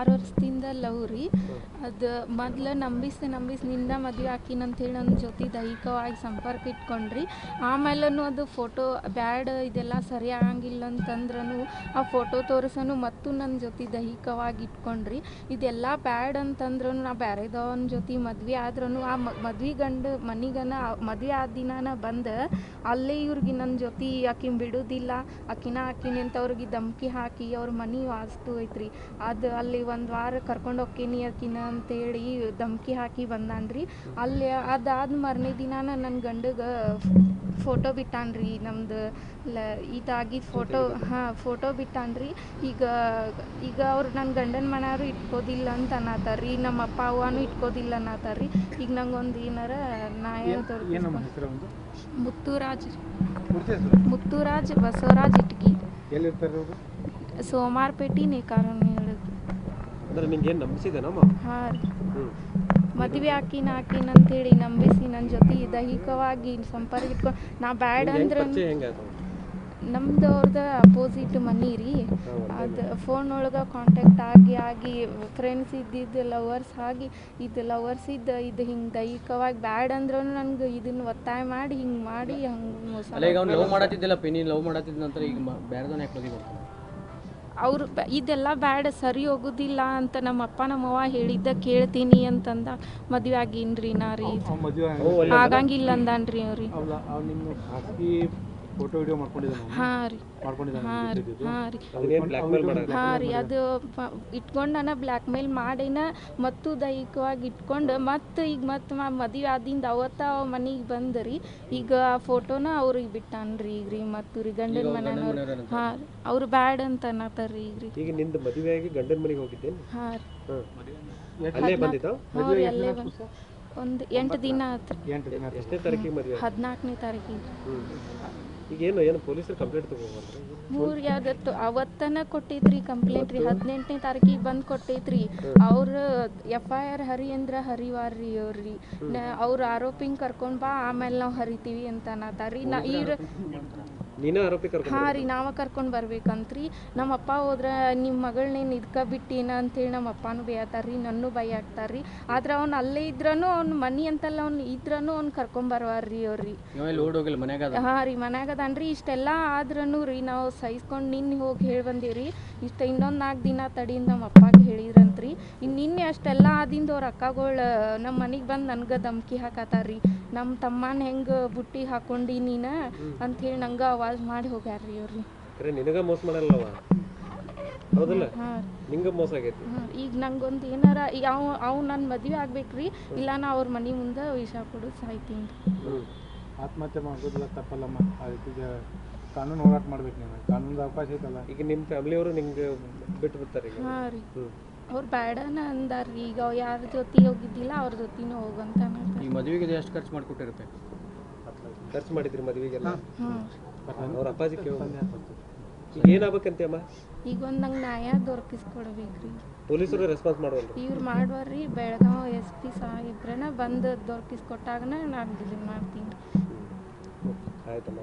ಆರು ವರ್ಷದಿಂದ ಲವ್ ರೀ. ಅದು ಮೊದ್ಲು ನಂಬಿಸಿ ನಂಬಿಸಿ ನಿಂದ ಮದುವೆ ಅಂತೇಳಿ ನನ್ನ ಜೊತೆ ದೈಹಿಕವಾಗಿ ಸಂಪರ್ಕ ಇಟ್ಕೊಂಡ್ರಿ. ಆಮೇಲೂ ಅದು ಫೋಟೋ ಬ್ಯಾಡ್ ಇದೆಲ್ಲ ಸರಿ ಆಗಂಗಿಲ್ಲ ಅಂತಂದ್ರೂ ಆ ಫೋಟೋ ತೋರಿಸನು ಮತ್ತು ನನ್ನ ಜೊತೆ ದೈಹಿಕವಾಗಿ ಇಟ್ಕೊಂಡ್ರಿ. ಇದೆಲ್ಲ ಬ್ಯಾಡ್ ಅಂತಂದ್ರೂ ನಾ ಬ್ಯಾರೆದವನ ಜೊತೆ ಮದ್ವೆ ಆದ್ರೂ ಆ ಮದ್ವೆ ಗಂಡ ಮನಿಗನ ಮದ್ವೆ ಆದ ದಿನಾನ ಬಂದು ಅಲ್ಲೇ ಇವ್ರಿಗೆ ನನ್ನ ಜೊತೆ ಆಕಿನ ಬಿಡುದಿಲ್ಲ. ಆಕಿನ ಆಕಿನ ಅಂತವ್ರಿಗೆ ಧಮ್ಕಿ ಹಾಕಿ ಅವ್ರ ಮನೆ ವಾಸ್ತು ಐತ್ರಿ. ಅದು ಅಲ್ಲಿ ಒಂದು ವಾರ ಕರ್ಕೊಂಡು ಹೋಕ್ಕೀನಿ ಆಕಿನ ಅಂತೇಳಿ ಧಮ್ಕಿ ಹಾಕಿ ಬಂದಾನ್ರಿ. ಅಲ್ಲಿ ಅದಾದ ಮರನೇ ದಿನಾನ ನನ್ನ ಗಂಡಗೆ ಫೋಟೋ ಬಿಟ್ಟಾನ್ರಿ ನಮ್ದು ಲ ಇದಾಗಿದ್ದ ಫೋಟೋ ಹಾಂ ಫೋಟೋ ಬಿಟ್ಟಾನ್ರಿ. ಈಗ ಈಗ ಅವ್ರು ನನ್ನ ಗಂಡನ ಮನೆಯವರು ಇಟ್ಕೋದಿಲ್ಲ ಅಂತ ಅನ್ನತ್ತಾರ್ರಿ ನಮ್ಮ ಅಪ್ಪ ಅವ್ವನೂ ಇಟ್ಕೋದಿಲ್ಲ ಅನ್ನತ್ತಾರ್ರಿ ಈಗ ನಂಗೊಂದು ಏನಾರ ಒಂದು ಮುತ್ತುರಾಜ್ ಮುತ್ತುರಾಜ್ ಬಸವರಾಜ್ ಇಟ್ಗಿ. ಸೋಮಾರ್ಪೇಟೆ ಹೇಳಿದ್ರು ಅಂದ್ರೆ ನಿಂಗೆ ಏನು ನಂಬಿಸಿದೇನಮ್ಮ ಹಾಂ ಮದುವೆ ಹಾಕಿನ ಹೇಳಿ ಅಂತೇಳಿ ನಂಬಿಸಿ ನನ್ನ ಜೊತೆ ದೈಹಿಕವಾಗಿ ಸಂಪರ್ಕ ಇಟ್ಕೊಂಡು ನಾ ಬ್ಯಾಡ್ ಅಂದ್ರೆ ನಮ್ದು ಅವ್ರದ್ದು ಅಪೋಸಿಟ್ ಮನಿ ರೀ. ಅದು ಫೋನ್ ಒಳಗೆ ಕಾಂಟ್ಯಾಕ್ಟ್ ಆಗಿ ಆಗಿ ಫ್ರೆಂಡ್ಸ್ ಇದ್ದಿದ್ದು ಲವರ್ಸ್ ಆಗಿ ಇದು ಲವರ್ಸ್ ಇದ್ದು ಇದು ಹಿಂಗೆ ದೈಹಿಕವಾಗಿ ಬ್ಯಾಡ್ ಅಂದ್ರೂ ನನಗೆ ಇದನ್ನ ಒತ್ತಾಯ ಮಾಡಿ ಹಿಂಗೆ ಮಾಡಿ ಹಂಗೆ ಮೋಸ ಲವ್ ಮಾಡತ್ತಿದ್ದಿಲ್ಲ ಪಿನಿ ಲವ್ ಮಾಡತ್ತಿದ್ದ ನಂತರ ಈಗ ಬೇರೆದವನ್ನ ಯಾಕೆ ಅವರು ಇದೆಲ್ಲ ಬ್ಯಾಡ ಸರಿ ಹೋಗುದಿಲ್ಲ ಅಂತ ನಮ್ಮ ಅಪ್ಪ ನಮ್ಮವ್ವ ಹೇಳಿದ್ದ ಕೇಳ್ತೀನಿ ಅಂತಂದ ಮದ್ವೆ ಆಗೀನ್ರಿ ನಾ ರೀ. ಆಗಂಗಿಲ್ಲ ಅಂದಾನ್ರಿ ಅವ್ರಿ. ಫೋಟೋ ವಿಡಿಯೋ ಮಾಡ್ಕೊಂಡಿದ್ದಾನೆ ಹಾಂ ರೀ. ಹಾಂ ರೀ. ಹಾಂ ರೀ. ಹಾಂ ರೀ ಅದು ಪ- ಇಟ್ಕೊಂಡನ ಬ್ಲ್ಯಾಕ್ ಮೇಲ್ ಮಾಡಿನ ಮತ್ತು ದೈಹಿಕವಾಗಿ ಇಟ್ಕೊಂಡು ಮತ್ತು ಈಗ ಮತ್ತು ಮದುವೆ ಆದಿಂದ ಅವತ್ತ ಅವ ಮನೆಗೆ ಬಂದ್ರಿ ಈಗ ಆ ಫೋಟೋನ ಅವ್ರಿಗೆ ಬಿಟ್ಟಾನ್ರಿ ಈಗ ರೀ ಮತ್ತು ರೀ ಗಂಡನ ಮನೆಯವ್ರು ಹಾಂ ಅವ್ರು ಬ್ಯಾಡ್ ಅಂತ ಅನ್ನತ್ತಾರ್ರಿ ಈಗ ರೀ. ಈಗ ನಿಂದು ಮದುವೆಯಾಗಿ ಗಂಡನ ಮನೆಗೆ ಹೋಗಿದ್ದೆ ಹಾಂ ರೀ. ಹಾಂ. ಅಲ್ಲೇ ಬಂದಿದ್ದ? ಹ್ಞೂ ರೀ ಅಲ್ಲೇ ಬಂದು ಒಂದು ಎಂಟು ದಿನ ಆಯ್ತು ರೀ ಎಂಟು ದಿನ ಆಯ್ತು. ಎಷ್ಟನೇ ತಾರೀಕಿಗೆ ಮದುವೆ ಹದಿನಾಲ್ಕನೇ ತಾರೀಕಿಗೆ. ಹ್ಞೂ ಈಗ ಏನು ಏನು ಕಂಪ್ಲೇಂಟ್ ತಗೋಬಂದ್ರೆ ಮೂರು ಯಾವ್ದತ್ತು, ಅವತ್ತನ ಕೊಟ್ಟಿದ್ರಿ ಕಂಪ್ಲೇಂಟ್ ರೀ, ಹದಿನೆಂಟನೇ ತಾರೀಕಿಗೆ ಬಂದು ಕೊಟ್ಟೈತ್ರಿ. ಅವ್ರ ಎಫ್ ಐ ಆರ್ ಹರಿ ಅಂದ್ರೆ ಹರಿವಾರ್ರಿ ಅವ್ರಿ. ಅವ್ರ ಆರೋಪಿಂಗ್ ಕರ್ಕೊಂಡ್ ಬಾ, ಆಮೇಲೆ ನಾವು ಹರಿತೀವಿ ಅಂತ ಅನ್ನತಾರ್ರಿ ನಾ ಕರ್ಕೊಂಡು ಹಾಂ ರೀ ನಾವ ಕರ್ಕೊಂಡ್ ಬರ್ಬೇಕಂತ್ರಿ. ನಮ್ಮ ಅಪ್ಪ ಹೋದ್ರೆ ನಿಮ್ಮ ಮಗಳನ್ನೇನು ಇದ್ಕ ಬಿಟ್ಟಿನ ಅಂತೇಳಿ ನಮ್ಮ ಅಪ್ಪನೂ ರೀ ನನ್ನೂ ಭಯ ಆಗ್ತಾರ್ರಿ ಆದ್ರ ಅವ್ನು ಅಲ್ಲೇ ಇದ್ರನು ಅವ್ನ ಮನಿ ಅಂತಲ್ಲ ಅವ್ನು ಇದ್ರೂ ಅವ್ನು ಕರ್ಕೊಂಬರ್ವಾರ್ರಿ ಅವ್ರಿ. ಹಾ ರೀ ಮನ್ಯಾಗ ಅದಾನ್ರಿ ಇಷ್ಟೆಲ್ಲ ಆದ್ರನು ರೀ ನಾವು ಸಹಿಸ್ಕೊಂಡು ನಿನ್ನೆ ಹೋಗಿ ಹೇಳಿ ಬಂದೀವಿ ಇಷ್ಟ ಇನ್ನೊಂದು ನಾಲ್ಕು ದಿನ ತಡಿಯಿಂದ ನಮ್ಮ ಅಪ್ಪಗೆ ಹೇಳಿದ್ರಂತ್ರಿ. ಇನ್ನು ನಿನ್ನೆ ಅಷ್ಟೆಲ್ಲ ಆದಿಂದ ಅವ್ರ ಅಕ್ಕಗಳು ನಮ್ಮ ಮನೆಗೆ ಬಂದು ನನಗೆ ಧಮ್ಕಿ ಹಾಕತ್ತಾರ್ರಿ ನಮ್ಮ ತಮ್ಮನ ಹೆಂಗ ಬುಟ್ಟಿ ಹಾಕೊಂಡು ನೀನು? ಅಂಥೇಳಿ ನಂಗೆ ಮಾಡಿ ಹೋಗ್ಯಾರ್ರಿ ಇವ್ರಿ ಕರೆ ನಿನಗ ಮೋಸ ಮಾಡಲ್ಲವ? ಹೌದಲ್ಲ? ಹಾಂ. ನಿಂಗೆ ಮೋಸ ಆಗೈತಿ. ಹಾಂ ಈಗ ನಂಗೊಂದು ಏನಾರ ಈಗ ಅವ್ ಅವ್ ನನ್ನ ಮದುವೆ ಆಗ್ಬೇಕ್ರಿ ಇಲ್ಲ ನಾ ಅವ್ರ ಮನೆ ಮುಂದೆ ವಿಷ ಕೊಡು ಸಾಯ್ತೀನಿ ಹ್ಞೂ ಆತ್ಮಹತ್ಯೆ ಮಾಡೋದಿಲ್ಲ ತಪ್ಪಲ್ಲಮ್ಮ. ಅದಕ್ಕೆ ಕಾನೂನು ಹೋರಾಟ ಮಾಡ್ಬೇಕು ನೀವು. ಕಾನೂನದ ಅವಕಾಶ ಐತಲ್ಲ? ಈಗ ನಿಮ್ಮ ಫ್ಯಾಮಿಲಿಯವರು ನಿಂಗೆ ಬಿಟ್ಟು ಬಿಡ್ತಾರೆ ಈಗ. ಹಾಂ ರೀ. ಅವ್ರು ಬೇಡನ ಅಂದಾರ್ರಿ. ಈಗ ಯಾರ ಜೊತೆ ಹೋಗಿದ್ದಿಲ್ಲ ಅವ್ರ ಜೊತೆನೂ ಹೋಗಂತ ಅನ್ನತ್ತಾರ ಈ ಮದುವೆಗೆ ಎಷ್ಟು ಖರ್ಚು ಮಾಡಿಕೊಟ್ಟಿರುತ್ತೆ? ಖರ್ಚು ಮಾಡಿದ್ರಿ ಮದುವೆಗೆಲ್ಲ? ಹ್ಞೂ ಅವ್ರ ಅಪ್ಪಾಜಿ ಈಗ ಏನಾಗ್ಬೇಕಂತೆ ಅಮ್ಮ? ಈಗ ಒಂದು ನಂಗೆ ನ್ಯಾಯ ದೊರಕಿಸ್ಕೊಡ್ಬೇಕ್ರಿ. ಪೊಲೀಸರು ರೆಸ್ಪಾನ್ಸ್ ಮಾಡುವಲ್ರಿ. ಇವ್ರು ಮಾಡುವಾರ್ರಿ ಬೆಳಗಾವ್ ಎಸ್ ಪಿ ಸಾಹೇಬ್ರನ್ನ ಬಂದು ದೊರಕಿಸ್ಕೊಟ್ಟಾಗನ ನಾನು ಡಿಲೀವ್ ಮಾಡ್ತೀನಿ. ಆಯ್ತಮ್ಮ.